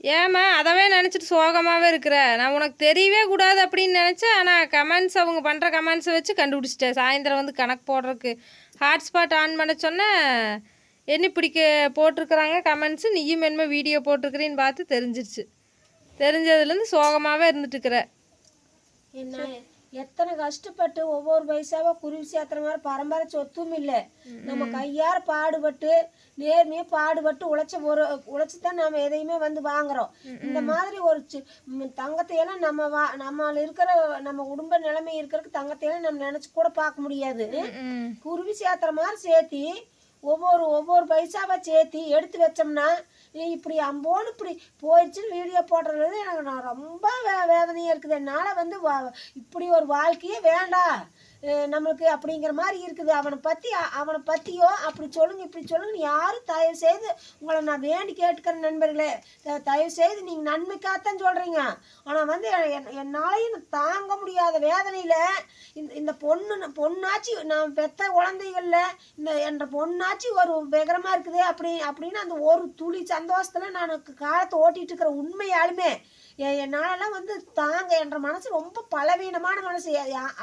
ஏம்மா அதவே நினச்சிட்டு சோகமாகவே இருக்கிற? நான் உனக்கு தெரியவே கூடாது அப்படின்னு நினச்சேன். ஆனால் கமெண்ட்ஸ் அவங்க பண்ணுற கமெண்ட்ஸை வச்சு கண்டுபிடிச்சிட்டேன். சாயந்தரம் வந்து கணக்கு போடுறதுக்கு ஹாட்ஸ்பாட் ஆன் பண்ண சொன்னேன் என்ன பிடிக்க போட்டிருக்கிறாங்க கமெண்ட்ஸு நீயும் என்னமோ வீடியோ போட்டிருக்கிறேன்னு பார்த்து தெரிஞ்சிருச்சு. தெரிஞ்சதுலேருந்து சோகமாகவே இருந்துட்டுருக்குற என்ன? எத்தனை கஷ்டப்பட்டு ஒவ்வொரு பைசாவா குருவி சேர்த்துற மாதிரி பரம்பரை சொத்தும் இல்லை. நம்ம கையார பாடுபட்டு நேர்மையா பாடுபட்டு உழைச்ச ஒரு உழைச்சி தான் நம்ம எதையுமே வந்து வாங்குறோம். இந்த மாதிரி ஒரு தங்கத்தையெல்லாம் நம்ம வா நம்ம இருக்கிற நம்ம குடும்ப நிலைமை இருக்கிறதுக்கு தங்கத்தையெல்லாம் நம்ம நினைச்சு கூட பார்க்க முடியாது. குருவி சேர்த்துற மாதிரி சேர்த்தி ஒவ்வொரு ஒவ்வொரு பைசாவை சேர்த்தி எடுத்து வச்சோம்னா இப்படி அம்போன்னு இப்படி போயிடுச்சுன்னு வீடியோ போடுறது எனக்கு நான் ரொம்ப வே வேதனையாக இருக்குது. என்னால் வந்து வா- இப்படி ஒரு வாழ்க்கையே வேண்டாம். நம்மளுக்கு அப்படிங்கிற மாதிரி இருக்குது. அவனை பற்றி அவனை பற்றியோ அப்படி சொல்லுங்க இப்படி சொல்லுங்கன்னு யாரும் தயவு செய்து உங்களை நான் வேண்டி கேட்டுக்கிறேன் நண்பர்களே த- தயவு செய்து நீங்கள் நன்மைக்காகத்தான் சொல்கிறீங்க ஆனால் வந்து என்- என்னாலையும் தாங்க முடியாத வேதனையில் இந்த இந்த பொண்ணு பொண்ணாச்சு நான் பெத்த குழந்தைகளில் இந்த என்ற பொண்ணாச்சு ஒரு விகரமாக இருக்குது. அப்படி அப்படின்னு அந்த ஒரு துளி சந்தோஷத்தில் நான் காலத்தை ஓட்டிகிட்டு இருக்கிற உண்மையாலுமே என்னாலலாம் வந்து தாங்க என்ற மனசு ரொம்ப பலவீனமான மனசு.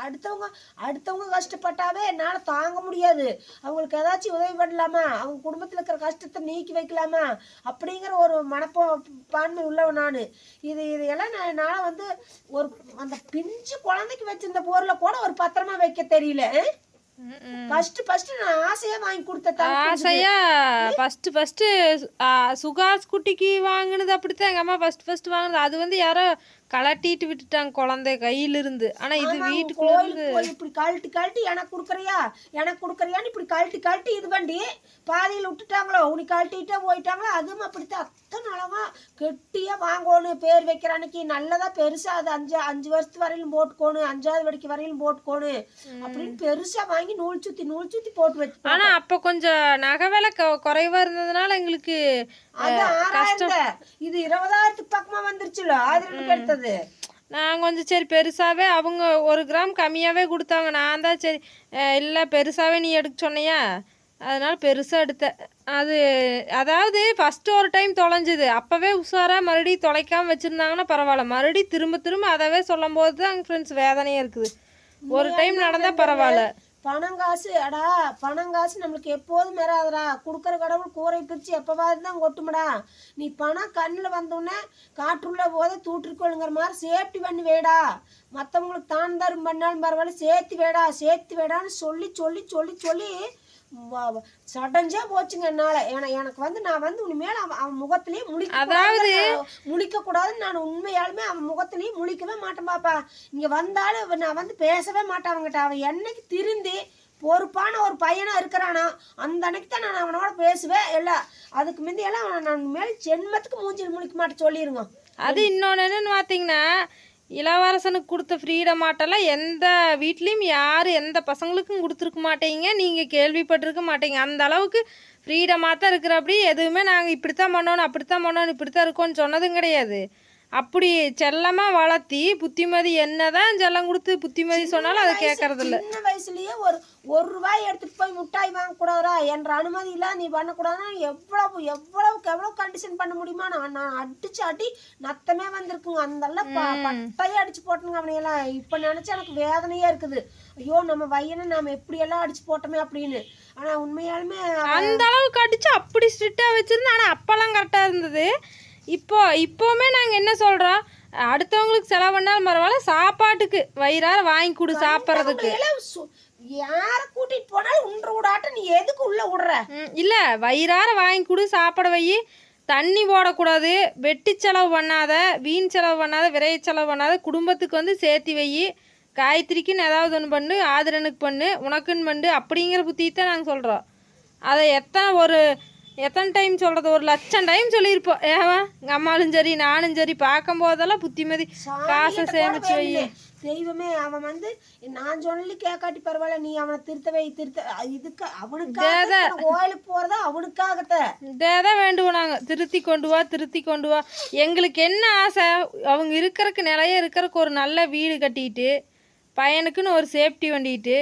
அடுத்தவங்க அடுத்தவங்க கஷ்டப்பட்டாவே என்னால் தாங்க முடியாது. அவங்களுக்கு ஏதாச்சும் உதவி பண்ணலாமா? அவங்க குடும்பத்தில் இருக்கிற கஷ்டத்தை நீக்கி வைக்கலாமா? அப்படிங்கிற ஒரு மனப்போ பான்மை உள்ளவன் நான். இது இதையெல்லாம் நான் என்னால் வந்து ஒரு அந்த பிஞ்சு குழந்தைக்கு வச்சிருந்த பொருளை கூட ஒரு பத்திரமா வைக்க தெரியல ஃபர்ஸ்ட் ஃபர்ஸ்ட் நான் ஆசையா வாங்கி கொடுத்த ஆசையா? ஃபஸ்ட்டு ஃபஸ்ட்டு சுகாஸ் குட்டிக்கு வாங்கினது அப்படித்தான் எங்கள் அம்மா ஃபஸ்ட் ஃபஸ்ட்டு வாங்கினது. அது வந்து யாரோ கலட்டிட்டு விட்டுட்டாங்க குழந்தை கையிலிருந்து. ஆனால் இது வீட்டுக்குள்ள இருந்து இப்படி கழட்டி கழட்டி எனக்கு கொடுக்குறியா? எனக்கு கொடுக்குறியான்னு இப்படி கழட்டி கழட்டி இது பண்ணி பாதியில் விட்டுட்டாங்களோ? உனி கழட்டிட்டே போயிட்டாங்களோ? அதுவும் அப்படித்தான். அத்தனை அழகா கெட்டியா வாங்கணும் பேர் வைக்கிற அன்னைக்கு நல்லதா பெருசா அது அஞ்சு அஞ்சு வருஷத்து வரையிலும் போட்டுக்கோணும் அஞ்சாவது வரைக்கும் வரையிலும் போட்டுக்கோணும் அப்படின்னு பெருசா வாங்கி நூல் சுத்தி நூல் சுத்தி போட்டு வச்சு ஆனால் அப்போ கொஞ்சம் நகை விலை குறைவா இருந்ததுனால எங்களுக்கு அது ஆறாயிரம் இது இருபதாயிரத்துக்கு பக்கமா வந்துருச்சுல? ஆயிரத்துக்கு எடுத்தது நான் கொஞ்சம் சரி பெருசாகவே அவங்க ஒரு கிராம் கம்மியாகவே கொடுத்தாங்க. நான் தான் சரி இல்லை பெருசாகவே நீ எடுக்க சொன்னியா? அதனால பெருசாக எடுத்தேன் அது அதாவது ஃபஸ்ட்டு ஒரு டைம் தொலைஞ்சுது. அப்போவே உஷாராக மறுபடியும் தொலைக்காமல் வச்சுருந்தாங்கன்னா பரவாயில்ல. மறுபடியும் திரும்ப திரும்ப அதவே சொல்லும் போது தான் ஃப்ரெண்ட்ஸ் வேதனையாக இருக்குது ஒரு டைம் நடந்தால் பரவாயில்ல. பணம் காசு அடா பணம் காசு நம்மளுக்கு எப்போதும் வராதுடா. கொடுக்குற கடவுள் கூரை பிரித்து எப்போவாது தான் கொட்டுமடா. நீ பணம் கண்ணில் வந்தோடனே காற்றுள்ள போதே தூற்றுக்கொள்ளுங்கிற மாதிரி சேஃப்டி பண்ணி வேடா. மற்றவங்களுக்கு தான் தரும் பண்ணாலும் பரவாயில்ல சேர்த்து வேடா சேர்த்து வேடான்னு சொல்லி சொல்லி சொல்லி சொல்லி சடஞ்சா போச்சுங்க என்னால. என- எனக்கு வந்து நான் வந்து உண்மையில அவன் அவன் முகத்திலேயே முழிக்க அதாவது முழிக்க கூடாதுன்னு நான் உண்மையாலுமே அவன் முகத்திலேயே முழிக்கவே மாட்டேன் பாப்பா. இங்க வந்தாலும் நான் வந்து பேசவே மாட்டேன் அவன்கிட்ட. அவன் என்னைக்கு திருந்தி பொறுப்பான ஒரு பையனா இருக்கிறானோ அந்த அன்னைக்கு தான் நான் அவனோட பேசுவேன். எல்லாம் அதுக்கு முந்தையெல்லாம் அவனை நான் மேல் ஜென்மத்துக்கு மூஞ்சில் முழிக்க மாட்டேன் சொல்லிருங்க அது இன்னொன்று என்னன்னு பார்த்தீங்கன்னா இளவரசனுக்கு கொடுத்த ஃப்ரீடம் ஆட்டெல்லாம் எந்த வீட்லேயும் யாரும் எந்த பசங்களுக்கும் கொடுத்துருக்க மாட்டீங்க. நீங்கள் கேள்விப்பட்டிருக்க மாட்டீங்க. அந்த அளவுக்கு ஃப்ரீடமாக தான் இருக்கிறப்படி எதுவுமே நாங்கள் இப்படித்தான் பண்ணணும் அப்படித்தான் பண்ணணும் இப்படித்தான் இருக்கோன்னு சொன்னதும் கிடையாது. அப்படி செல்லமாக வளர்த்தி புத்திமதி என்னதான் செல்லம் கொடுத்து புத்திமதி சொன்னாலும் அதை கேட்கறதில்ல. சின்ன வயசுலயே ஒரு ஒரு ரூபாய் எடுத்துட்டு போய் முட்டாய் வாங்க கூடாதா என்ற அனுமதி இல்ல நீ பண்ணக்கூடாதுன்னா எவ்வளவு எவ்வளவுக்கு எவ்வளவு கண்டிஷன் பண்ண முடியுமா நான் நான் அடிச்சு அடி நத்தமே வந்திருக்குங்க அந்தெல்லாம் பட்டையா அடிச்சு போட்டுங்க அவனையெல்லாம். இப்ப நினைச்சா எனக்கு வேதனையா இருக்குது. ஐயோ நம்ம பையனை நாம எப்படி எல்லாம் அடிச்சு போட்டோமே அப்படின்னு. ஆனா உண்மையாலுமே அந்த அளவுக்கு அடிச்சு அப்படி ஸ்ட்ரிக்டாக வச்சுருந்தேன் ஆனால் அப்போல்லாம் கரெக்டாக இருந்தது. இப்போ இப்போவுமே நாங்கள் என்ன சொல்கிறோம் அடுத்தவங்களுக்கு செலவு பண்ணாலும் பரவாயில்ல சாப்பாட்டுக்கு வயிறார வாங்கி கொடு சாப்பிட்றதுக்கு. யார கூட்டிட்டு போனாலும் உன்ற விடாட்ட நீ எதுக்கு உள்ள விடுற இல்லை வயிறார வாங்கி கொடு சாப்பிட வை. தண்ணி போடக்கூடாது வெட்டி செலவு பண்ணாத வீண் செலவு பண்ணாத விரைய செலவு பண்ணாத குடும்பத்துக்கு வந்து சேர்த்தி வை. காயத்ரிக்குன்னு ஏதாவது ஒன்று பண்ணு ஆதிரனுக்கு பண்ணு உனக்குன்னு பண்ணு அப்படிங்கிற புத்தியத்தை நாங்கள் சொல்கிறோம் அதை எத்தனை ஒரு எத்தனை டைம் சொல்கிறது ஒரு லட்சம் டைம் சொல்லியிருப்போம் ஏவா எங்கள் அம்மாலும் சரி நானும் சரி பார்க்கும் போதெல்லாம் புத்திமதி காசை சேமிச்சு வை தெய்வமே அவன் வந்து நான் சொல்லி கேட்காட்டி பரவாயில்ல நீ அவனை திருத்தவே திருத்த. இதுக்கு அவனுக்காக கோயிலுக்கு போறதா அவனுக்காகத்த? இதே தான் வேண்டுவோம் நாங்கள் திருத்தி கொண்டு வா திருத்தி கொண்டு வா. எங்களுக்கு என்ன ஆசை? அவங்க இருக்கிறக்கு நிலைய இருக்கிறக்கு ஒரு நல்ல வீடு கட்டிட்டு பையனுக்குன்னு ஒரு சேஃப்டி வண்டிட்டு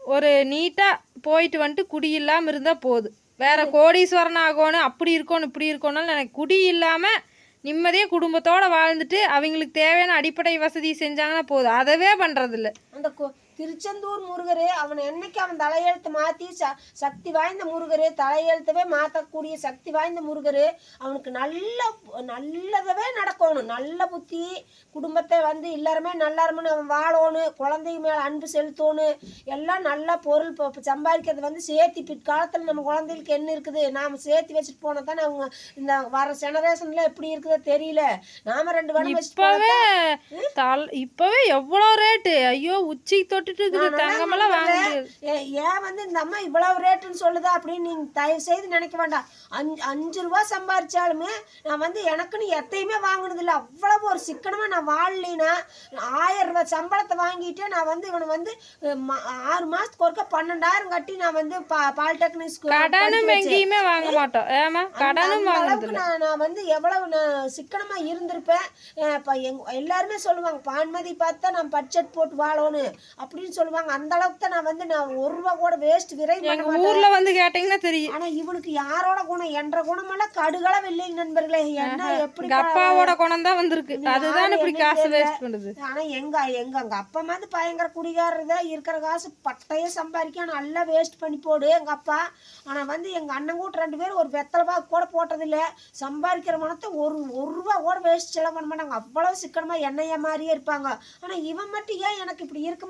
ஒரு நீட்டாக போயிட்டு வந்துட்டு குடி இல்லாமல் இருந்தால் போதும். வேற கோடீஸ்வரன் ஆகணும் அப்படி இருக்கணும் இப்படி இருக்கணும்னு எனக்கு குடி இல்லாமல் நிம்மதியாக குடும்பத்தோடு வாழ்ந்துட்டு அவங்களுக்கு தேவையான அடிப்படை வசதி செஞ்சாங்கன்னா போதும். அதவே பண்ணுறதில்ல அந்த கோ திருச்செந்தூர் முருகரு அவன் என்னைக்கு அவன் தலையெழுத்து மாற்றி ச சக்தி வாய்ந்த முருகரு தலையெழுத்தவே மாற்றக்கூடிய சக்தி வாய்ந்த முருகரு அவனுக்கு நல்ல நல்லதவே நடக்கணும். நல்ல புத்தி குடும்பத்தை வந்து எல்லாருமே நல்லாருமனு அவன் வாழணும். குழந்தைங்க மேலே அன்பு செலுத்தணும். எல்லாம் நல்ல பொருள் இப்போ சம்பாதிக்கிறது வந்து சேர்த்தி பிற்காலத்தில் நம்ம குழந்தைகளுக்கு என்ன இருக்குது? நாம் சேர்த்து வச்சுட்டு போனால் தானே அவங்க இந்த வர ஜெனரேஷனில் எப்படி இருக்குதோ தெரியல. நாம ரெண்டு வச்சுட்டு இப்போவே இப்போவே எவ்வளோ ரேட்டு ஐயோ உச்சிக்கு இருக்குது. தங்கமெல்லாம் வாங்க ஏன் வந்து இந்த அம்மா இவ்வளவு ரேட்டுன்னு சொல்லுதா அப்படின்னு நீங்க தயவு செய்து நினைக்க வேண்டாம். அஞ்சு அஞ்சு ரூபா சம்பாரிச்சாலுமே நான் வந்து எனக்குன்னு எத்தையுமே வாங்கினது இல்லை. அவ்வளவு ஒரு சிக்கனமா நான் வாழலினா ஆயிரம் ரூபாய் சம்பளத்தை வாங்கிட்டு நான் வந்து இவனை வந்து ஆறு மாசத்துக்கு ஒருக்கா பன்னெண்டாயிரம் கட்டி நான் வந்து பாலிடெக்னிக் கடனும் எங்கேயுமே வாங்க மாட்டோம். ஏமா கடனும் வாங்குறது நான் நான் வந்து எவ்வளவு நான் சிக்கனமா இருந்திருப்பேன். எல்லாருமே சொல்லுவாங்க பான்மதி பார்த்தா நான் பட்ஜெட் போட்டு வாழணும் அப்படின்னு சொல்லுவாங்க. அந்த அளவுக்கு தான் நான் வந்து நான் ஒரு ரூபா கூட வேஸ்ட் விரை பண்ண மாட்டேன். ஊர்ல வந்து கேட்டீங்கன்னா தெரியும். ஆனா இவனுக்கு யாரோட குணம்? என்ற குணமெல்லாம் கடுகளவு இல்லைங்க நண்பர்களே. என்ன எப்படி அப்பாவோட குணம் தான் வந்திருக்கு. அதுதான் இப்படி காசு வேஸ்ட் பண்ணுது. ஆனா எங்க எங்க எங்க அப்பா வந்து பயங்கர குடிகாரர் தான். இருக்கிற காசு பட்டைய சம்பாதிக்க நல்லா வேஸ்ட் பண்ணி போடு எங்க அப்பா. ஆனா வந்து எங்க அண்ணன் கூட ரெண்டு பேரும் ஒரு வெத்தலை பாக்கு கூட போட்டதில்ல. சம்பாதிக்கிற பணத்தை ஒரு ஒரு ரூபா கூட வேஸ்ட் செலவு பண்ண மாட்டாங்க. அவ்வளவு சிக்கனமா என்னைய மாதிரியே இருப்பாங்க. ஆனா இவன் மட்டும் ஏன் எனக்கு இப்படி இருக்க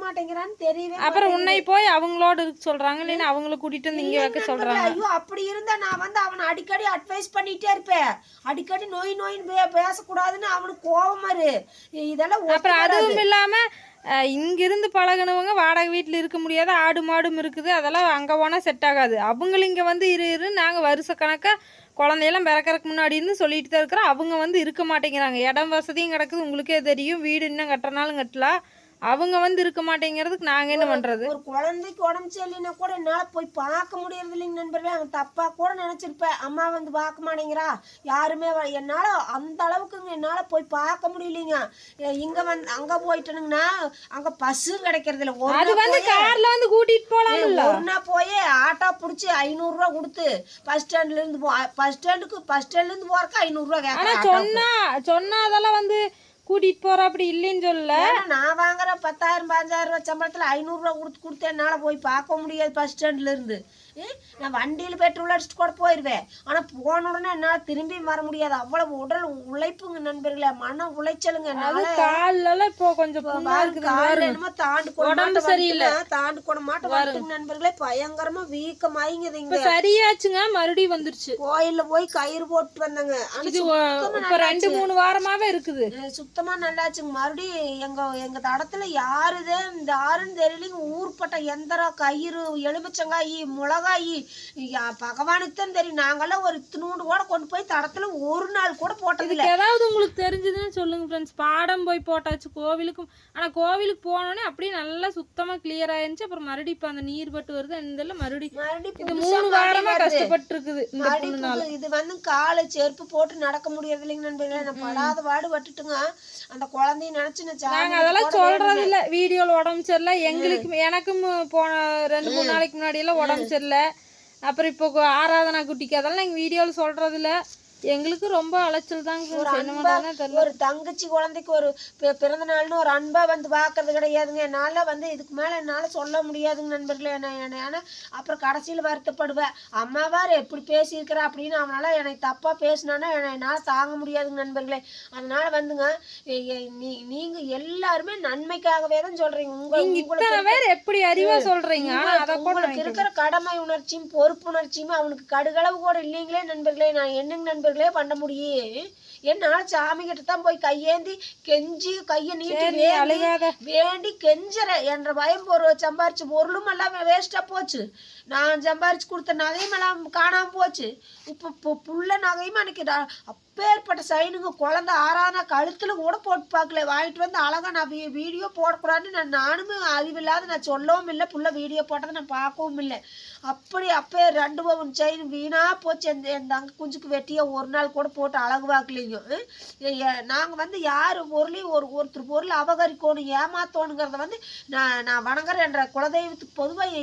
தெரியவே அப்புறம் உன்னை போய் அவங்களோட இருக்க சொல்றாங்க இல்லைன்னா அவங்கள கூட்டிட்டு வந்து இங்க வைக்க சொல்றாங்க. ஐயோ அப்படி இருந்தா நான் வந்து அவனை அடிக்கடி அட்வைஸ் பண்ணிட்டே இருப்பேன். அடிக்கடி நோய் நோயின்னு பேசக்கூடாதுன்னு அவனுக்கு கோபம் இரு இதெல்லாம் அப்புறம். அதுவும் இல்லாம இங்கிருந்து பழகுனவங்க வாடகை வீட்டில் இருக்க முடியாது ஆடு மாடும் இருக்குது அதெல்லாம் அங்கே போனால் செட் ஆகாது. அவங்கள இங்கே வந்து இரு இரு நாங்கள் வருஷ கணக்காக குழந்தையெல்லாம் பிறக்கறதுக்கு முன்னாடி இருந்து சொல்லிட்டு தான் இருக்கிறோம். அவங்க வந்து இருக்க மாட்டேங்கிறாங்க. இடம் வசதியும் கிடக்குது. உங்களுக்கே தெரியும். வீடு இன்னும் கட்டுறனாலும் கட்டலாம். அவங்க வந்து இருக்க மாட்டேங்கிறதுக்கு நாங்கள் என்ன பண்ணுறது ஒரு குழந்தைக்கு உடம்பு சரியில்லைன்னா கூட என்னால போய் பார்க்க முடியறது இல்லைங்க நண்பர்களே. அவன் தப்பா கூட நினைச்சிருப்பேன் அம்மா வந்து பார்க்க மாட்டேங்கிறா. யாருமே என்னால அந்த அளவுக்குங்க என்னால போய் பார்க்க முடியலைங்க. இங்க வந்து அங்க போயிட்டனுங்கன்னா அங்க பஸ்ஸு கிடைக்கிறது இல்ல. அது வந்து கார்ல வந்து கூட்டிட்டு போலாம்ல. ஒரு நாள் போய் ஆட்டோ பிடிச்சி ஐநூறுரூவா கொடுத்து பஸ் ஸ்டாண்ட்ல இருந்து போ பஸ் ஸ்டாண்டுக்கு பஸ் ஸ்டாண்ட்ல இருந்து போறக்கு ஐநூறுரூவா கேட்கறேன் சொன்னா சொன்னா அதெல்லாம் வந்து கூட்டிட்டு போற அப்படி இல்லைன்னு சொல்லல. நான் வாங்குற பத்தாயிரம் பதினஞ்சாயிரம் ரூபாய் சம்பளத்துல ஐநூறுரூவா கொடுத்து கொடுத்து என்னால போய் பார்க்க முடியாது பஸ் ஸ்டாண்ட்ல இருந்து. ஏ, நான் வண்டியில் பெட்ரோல் அடிச்சுட்டு கூட போயிடுவேன் ஆனா போன உடனே என்னால் திரும்பி வர முடியாது. அவ்வளவு உடல் உழைப்புங்க நண்பர்களே. மன உளைச்சலுங்க என்னால. கால்ல இப்போ கொஞ்சம் காலையில என்னமோ தாண்டு உடம்பு சரியில்லை. தாண்டு கொட மாட்ட வந்துட்டுங்க நண்பர்களே. பயங்கரமா வீக்கமாயிங்குது இங்க இப்ப சரியாச்சுங்க மறுபடியும் வந்துருச்சு. கோயில்ல போய் கயிறு போட்டு வந்தாங்க. இப்ப ரெண்டு மூணு வாரமாவே இருக்குது. சுத்தமா நல்லாச்சுங்க. மறுபடியும் எங்க எங்க தடத்துல யாருது இந்த ஆறுன்னு தெரியலைங்க. ஊர்பட்ட எந்தரா கயிறு எலுமிச்சங்காய் மிளகாய் யா, பகவானுக்கு தான் தெரியும். நாங்கெல்லாம் ஒரு இத்தினூண்டு கூட கொண்டு போய் தடத்துல ஒரு நாள் கூட போட்டதில்ல. ஏதாவது உங்களுக்கு தெரிஞ்சதுன்னு சொல்லுங்க ஃப்ரெண்ட்ஸ் பாடம் போய் போட்டாச்சு கோவிலுக்கும். ஆனா கோவிலுக்கு போனோடனே அப்படியே நல்லா சுத்தமா கிளியர் ஆயிருந்துச்சு. அப்புறம் மறுபடியும் இப்ப அந்த நீர் பட்டு வருது. இந்த மறுபடியும் இது மூணு வாரமா. கஷ்டப்பட்டு இருக்குது இந்த இது வந்து காலு செருப்பு போட்டு நடக்க முடியறது இல்லைங்க நண்பர்களே. நான் படாத பாடு பட்டுட்டுங்க. அந்த குழந்தைய நினைச்சு நாங்க அதெல்லாம் சொல்றது இல்ல வீடியோல உடம்பு சரியில்லை. எங்களுக்கு எனக்கும் போன ரெண்டு மூணு நாளைக்கு முன்னாடி எல்லாம் உடம்பு சரியில்லை. அப்புறம் இப்போ ஆராதனா குட்டிக்கு அதெல்லாம் எங்க வீடியோவில் சொல்றது எங்களுக்கு ரொம்ப அலைச்சல் தாங்க பண்றதுன்னே தெரியல ஒரு தங்கச்சி குழந்தைக்கு ஒரு பிறந்த நாள்னு ஒரு அன்பா வந்து பார்க்கறது கிடையாதுங்க. என்னால வந்து இதுக்கு மேல என்னால சொல்ல முடியாதுங்க நண்பர்களே. என்ன ஏன்னா அப்புறம் கடைசியில் வருத்தப்படுவேன் அம்மாவார் எப்படி பேசியிருக்கிறா அப்படின்னு அவனால என்னை தப்பா பேசினானா என்னை என்னால் தாங்க முடியாதுங்க நண்பர்களே. அதனால வந்துங்க நீ நீங்க எல்லாருமே நன்மைக்காகவே தான் சொல்றீங்க. உங்க நீங்க உங்களுக்கு இத்தனை பேர் எப்படி அறிவா சொல்றீங்க? ஆனா அதை கூட உங்களுக்கு இருக்கிற கடமை உணர்ச்சியும் பொறுப்புணர்ச்சியும் அவனுக்கு கடுகளவு கூட இல்லைங்களே நண்பர்களே. நான் என்னங்க நண்பர்களே பண்ண முடியும் என்னால சாமி கிட்ட தான் போய் கையேந்தி கெஞ்சி கையை நீட்டி. வேண்டி கெஞ்சற என்ற பயம் பொருள் சம்பாரிச்ச பொருளும் எல்லாம் வேஸ்டா போச்சு நான் சம்பாரிச்சு கொடுத்த நகையும் எல்லாம் காணாமல் போச்சு. இப்போ இப்போ புள்ள நகையும் அன்றைக்கி அப்பேற்பட்ட சைனுங்க குழந்த ஆறாத கழுத்தில் கூட போட்டு பார்க்கல. வாங்கிட்டு வந்து அழகா நான் வீ வீடியோ போடக்கூடாதுன்னு நான் நானும் அறிவில்லாத நான் சொல்லவும் இல்லை. புள்ள வீடியோ போட்டதை நான் பார்க்கவும் இல்லை. அப்படி அப்பே ரெண்டு பவுன் செயின் வீணாக போச்சு. எந்த என் தங்க குஞ்சுக்கு வெட்டியா ஒரு நாள் கூட போட்டு அழகு பார்க்கலைங்க. நாங்கள் வந்து யார் பொருளையும் ஒரு ஒருத்தர் பொருள் அபகரிக்கணும் ஏமாத்தணுங்கிறத வந்து நான் நான் வணங்குறேன்ற குலதெய்வத்துக்கு பொதுவாக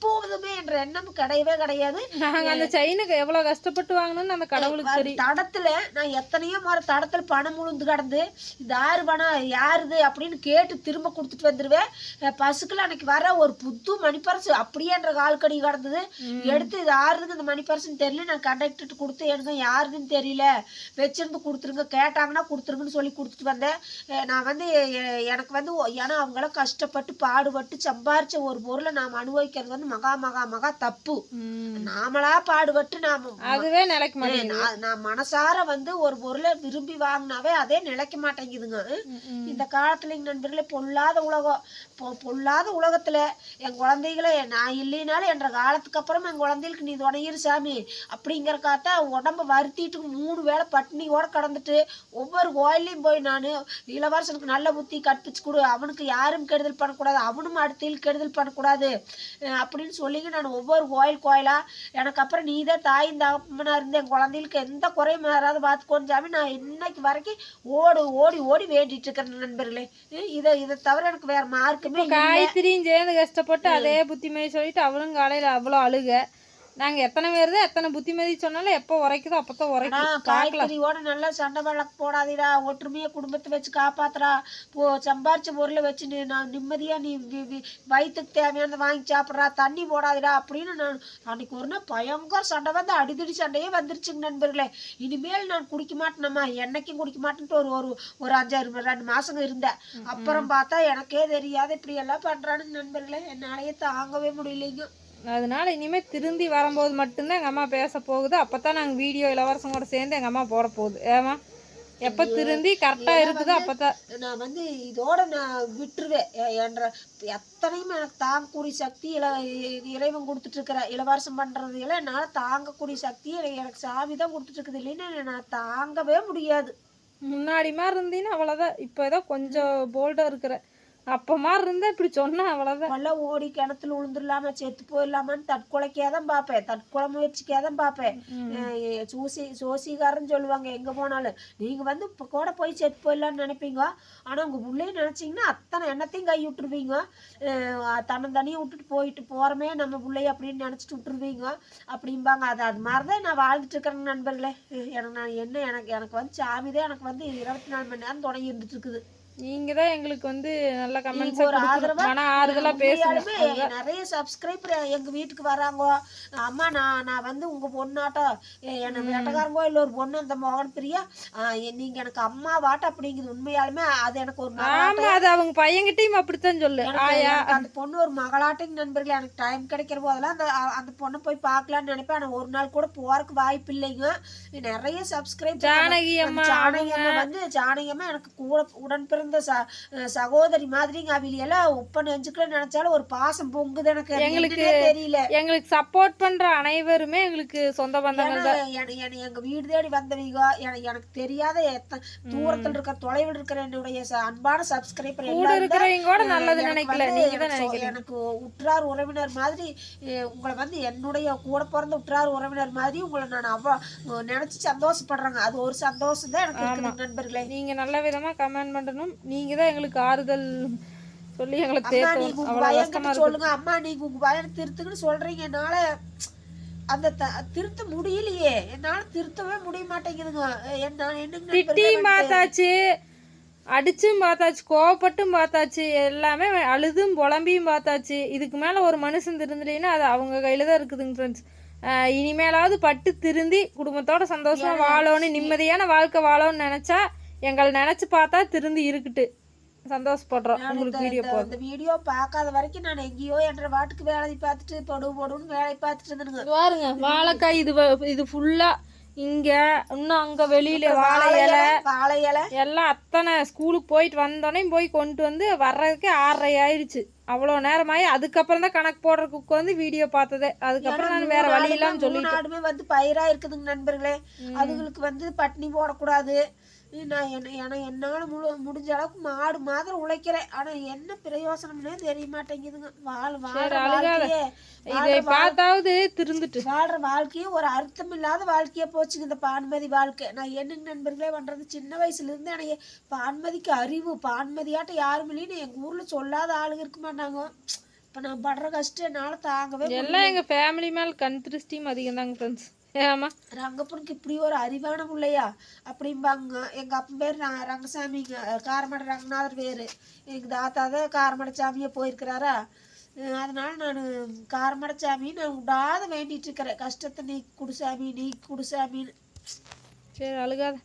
எப்போதுமே என்ற எண்ணம் கிடையவே கிடையாது. நாங்க அந்த செயினுக்கு எவ்வளவு கஷ்டப்பட்டு வாங்கணும்னு அந்த கடவுளுக்கு தெரியும் தடத்துல நான் எத்தனையோ முறை தடத்துல பணம் உளுந்து கிடந்து இது யாரு பணம்? யாருது? அப்படின்னு கேட்டு திரும்ப கொடுத்துட்டு வந்துருவேன். பசுக்கள் அன்னைக்கு வர ஒரு புது மணிப்பரிசு அப்படியே என்ற கால்கடி கிடந்தது. எடுத்து இது யாருதுங்க இந்த மணிப்பரிசுன்னு தெரியல. நான் கண்டக்டர்கிட்ட கொடுத்து எனக்கு யாருதுன்னு தெரியல. வச்சிருந்து கொடுத்துருங்க. கேட்டாங்கன்னா கொடுத்துருங்கன்னு சொல்லி கொடுத்துட்டு வந்தேன். நான் வந்து எனக்கு வந்து ஏன்னா அவங்களாம் கஷ்டப்பட்டு பாடுபட்டு சம்பாரிச்ச ஒரு பொருளை நாம் அனுபவிக்கிறது வந்து மகா மகா மகா தப்பு. நாமளா பாடுபட்டு நாம அதுவே நிலைக்க மாட்டேங்குது. நான் மனசார வந்து ஒரு பொருளை விரும்பி வாங்கினாவே அதே நிலைக்க மாட்டேங்குதுங்க. இந்த காலத்துல நண்பர்களே பொல்லாத உலகம். பொல்லாத உலகத்துல என் குழந்தைகளை நான் இல்லைனாலும் என்ற காலத்துக்கு அப்புறம் என் குழந்தைகளுக்கு நீ துணையிரு சாமி. அப்படிங்கிற காத்தா உடம்ப வருத்திட்டு மூணு வேளை பட்டினியோட கடந்துட்டு ஒவ்வொரு கோயிலையும் போய் நான் இளவரசனுக்கு நல்ல புத்தி கற்பிச்சு கொடு. அவனுக்கு யாரும் கெடுதல் பண்ணக்கூடாது. அவனும் அடுத்தையில் கெடுதல் பண்ணக்கூடாது. அஹ் அப்படின்னு சொல்லிங்க நான் ஒவ்வொரு கோயில் கோயிலா எனக்கு அப்புறம் நீ தான் தாயும் தகப்பனா இருந்த என் குழந்தைகளுக்கு எந்த குறையும் வராது பார்த்துக்கோன்னு சாமி நான் இன்னைக்கு வரைக்கும் ஓடு ஓடி ஓடி வேண்டிட்டு இருக்கிறேன் நண்பர்களே இதை இதை தவிர எனக்கு வேற மார்க்குமே. காயத்ரியும் சேர்ந்து கஷ்டப்பட்டு அதே புத்திமதி சொல்லிட்டு அவளும் காலையில அவ்வளோ அழுக நாங்க எத்தனை பேர் தான் எத்தனை புத்திமதி சொன்னாலும் எப்போ உரைக்குதோ அப்பதான் உரைக்கும் காய்கறியோட நல்லா சண்டை வழக்கு போடாதீடா. ஒற்றுமையா குடும்பத்தை வச்சு காப்பாத்துறா போ சம்பாரிச்ச பொருளை வச்சு நீ நான் நிம்மதியா நீ வி- வி- வயித்துக்கு தேவையானதை வாங்கி சாப்பிட்றா. தண்ணி போடாதீடா அப்படின்னு நான் அன்னைக்கு ஒரு நாள் பயங்கர சண்டை வந்து அடிதடி சண்டையே வந்துருச்சுங்க நண்பர்களே. இனிமேல் நான் குடிக்க மாட்டேனம்மா. என்னைக்கும் குடிக்க மாட்டேன்ட்டு ஒரு ஒரு ஒரு அஞ்சாறு ரெண்டு மாசங்க இருந்தேன். அப்புறம் பார்த்தா எனக்கே தெரியாத இப்படி எல்லாம் பண்றானுங்க நண்பர்களே. என்னாலயே தாங்கவே முடியலைங்க. அதனால இனிமே திருந்தி வரும்போது மட்டும்தான் எங்க அம்மா பேச போகுது. அப்பதான் நாங்க வீடியோ இளவரசம் கூட சேர்ந்து எங்க அம்மா போட போகுது. ஏமா எப்ப திருந்தி கரெக்டா இருக்குதோ அப்பதான். நான் வந்து இதோட நான் விட்டுருவேன். என்ற எத்தனையும் எனக்கு தாங்கக்கூடிய சக்தி இல இறைவன் கொடுத்துட்டு இருக்கிற இளவரசம் பண்றது எல்லாம் என்னால் தாங்கக்கூடிய சக்தி எனக்கு சாமி தான் கொடுத்துட்டு இருக்குது இல்லைன்னா நான் தாங்கவே முடியாது. முன்னாடி மாதிரி இருந்தீங்கன்னா அவ்வளவுதான். இப்போ ஏதோ கொஞ்சம் போல்டா இருக்கிற. அப்ப மாதிரி இருந்தா இப்படி சொன்னா அவ்வளவுதான். எல்லாம் ஓடி கிணத்துல விழுந்துடலாமா செத்து போயிடலாமான்னு தற்கொலைக்கே தான் பார்ப்பேன். தற்கொலை முயற்சிக்கே தான் பார்ப்பேன் சூசி சோசிகாரன்னு சொல்லுவாங்க எங்க போனாலும். நீங்க வந்து இப்போ கூட போய் செத்து போயிடலான்னு நினைப்பீங்க. ஆனா உங்க பிள்ளைய நினைச்சீங்கன்னா அத்தனை எண்ணத்தையும் கை விட்டுருவீங்க. தன்னந்தனியும் விட்டுட்டு போயிட்டு போறமே நம்ம பிள்ளைய அப்படின்னு நினைச்சிட்டு விட்டுருவீங்க. அப்படிம்பாங்க. அது அது மாதிரி தான் நான் வாழ்ந்துட்டு இருக்கிறேங்க நண்பர்களே. எனக்கு நான் என்ன எனக்கு எனக்கு வந்து சாமி தான் எனக்கு வந்து இருபத்தி நாலு மணி நேரம் தொடங்கி இருந்துட்டு இருக்குது. நீங்க தான் எங்களுக்கு வந்து நல்ல கமெண்ட்ஸ் ஒரு ஆதரவா மன ஆறுதலா பேசுங்க. நிறைய சப்ஸ்கிரைபர் எங்க வீட்டுக்கு வராங்க. அம்மா நான் நான் வந்து உங்க பொண்ணாட்டம் என்ன வேட்டக்காரங்கோ இல்ல ஒரு பொண்ணு அந்த மோகன் பிரியா நீங்க எனக்கு அம்மா வாட்ட அப்படிங்குது உண்மையாலுமே அது எனக்கு ஒரு ஆமா அது அவங்க பையன்கிட்டயும் அப்படித்தான் சொல்லு. அந்த பொண்ணு ஒரு மகளாட்டம் நண்பர்களே எனக்கு டைம் கிடைக்கிற போதெல்லாம் அந்த அந்த பொண்ணை போய் பார்க்கலாம்னு நினைப்பேன். ஆனா ஒரு நாள் கூட போறதுக்கு வாய்ப்பு இல்லைங்க. நிறைய சப்ஸ்கிரைப் ஜானகி அம்மா ஜானகி அம்மா வந்து ஜானகி அம்மா எனக்கு கூட உடன் பிறந்த ச அஹ் சகோதரி மாதிரிங்க அவிலியெல்லாம் உப்ப நெஞ்சுக்குள்ள நினைச்சாலும் ஒரு பாசம் பொங்குது எனக்கு. எங்களுக்கு- தெரியல. எங்களுக்கு சப்போர்ட் பண்ற அனைவருமே எங்களுக்கு சொந்த பந்தங்கள் எங்க வீடு தேடி வந்தவங்க. என- எனக்கு தெரியாத எத்த- தூரத்துல இருக்கிற தொலைவில் இருக்கிற என்னுடைய ச- அன்பான சப்ஸ்கிரைபர் கூட இருக்கிறவங்க கூட நல்லது நினைக்கல. எனக்கு சொ- உற்றார் உறவினர் மாதிரி உங்களை வந்து என்னுடைய கூட பிறந்த உற்றார் உறவினர் மாதிரி உங்களை நான் அவ்வளோ நினைச்சு சந்தோஷப்படுறேங்க. அது ஒரு சந்தோஷம் தான் எனக்கு நண்பர்களே. நீங்க நல்ல விதமா கமெண்ட் பண்ணணும். நீங்க தான் எங்களுக்கு ஆறுதல் சொல்லி எங்களை தேர்த்து சொல்லுங்க. அம்மா நீங்க உங்க பையனை திருத்துக்குன்னு சொல்றீங்க. என்னால அந்த திருத்த முடியலையே. என்னால திருத்தவே முடிய மாட்டேங்குதுங்க. என்ன என்னங்க திட்டியும் பார்த்தாச்சு. அடிச்சும் பார்த்தாச்சு. கோவப்பட்டும் பார்த்தாச்சு. எல்லாமே அழுதும் புலம்பியும் பார்த்தாச்சு. இதுக்கு மேலே ஒரு மனுஷன் திருந்துலீன்னா அது அவங்க கையில் தான் இருக்குதுங்க ஃப்ரெண்ட்ஸ் இனிமேலாவது பட்டு திருந்தி குடும்பத்தோட சந்தோஷமா வாழணும் நிம்மதியான வாழ்க்கை வாழணும்னு நினச்சா எங்களை நினச்சி பார்த்தா திருந்தி இருக்குட்டு. சந்தோஷப்படுறோம். உங்களுக்கு வீடியோ இந்த- இந்த வீடியோ பார்க்காத வரைக்கும் நான் எங்கேயோ என்ற வாட்டுக்கு வேலை பார்த்துட்டு பொடு பொடுன்னு வேலை பார்த்துட்டு இருந்தேனுங்க பாருங்க வாழைக்காய் இது இது ஃபுல்லா இங்க இன்னும் அங்க வெளியில வாழை இலை வாழை இலை. எல்லாம் அத்தனை ஸ்கூலுக்கு போயிட்டு வந்தோடனே போய் கொண்டு வந்து வர்றதுக்கு ஆறரை ஆயிடுச்சு. அவ்வளோ நேரமாயி அதுக்கப்புறம் தான் கணக்கு போடுறதுக்கு உட்காந்து வீடியோ பார்த்ததே. அதுக்கப்புறம் நான் வேற வழி இல்லாம சொல்லி நாடுமே வந்து பயிரா இருக்குதுங்க நண்பர்களே. அதுங்களுக்கு வந்து பட்டினி போடக்கூடாது. நான் என்ன ஏன்னா என்னால முழு முடிஞ்ச அளவுக்கு மாடு மாதிரி உழைக்கிறேன். ஆனா என்ன பிரயோசனம்னே தெரிய மாட்டேங்குதுங்க வாழ் வாழ்ற வாழ்க்கையே இதை பார்த்தாவது திருந்துட்டு. வாழ்ற வாழ்க்கையே ஒரு அர்த்தம் இல்லாத வாழ்க்கையா போச்சுங்க இந்த பான்மதி வாழ்க்கை. நான் என்னங்க நண்பர்களே பண்றது? சின்ன வயசுல இருந்து எனக்கு பான்மதிக்கு அறிவு பான்மதியாட்ட யாரும் இல்லைன்னு எங்க ஊர்ல சொல்லாத ஆளுங்க இருக்க மாட்டாங்க. இப்போ நான் படுற கஷ்டம் என்னால் தாங்கவே. எல்லாம் எங்கள் ஃபேமிலி மேலே கண் திருஷ்டியும் அதிகம் தாங்க ஃப்ரெண்ட்ஸ் ஏமா ரங்கப்பனுக்கு இப்படி ஒரு அறிவான பிள்ளையா அப்படிம்பாங்க எங்கள் அப்பன் பேர் ர- ரங்கசாமிங்க காரமடை ரங்கநாதர் பேர் எங்கள் தாத்தா தான் காரமடை சாமியே போயிருக்கிறாரா அதனால நான் காரமடை சாமி நான் விடாத வேண்டிட்டு இருக்கிறேன். கஷ்டத்தை நீ குடுசாமி நீ குடுசாமின்னு சரி அழுகாத.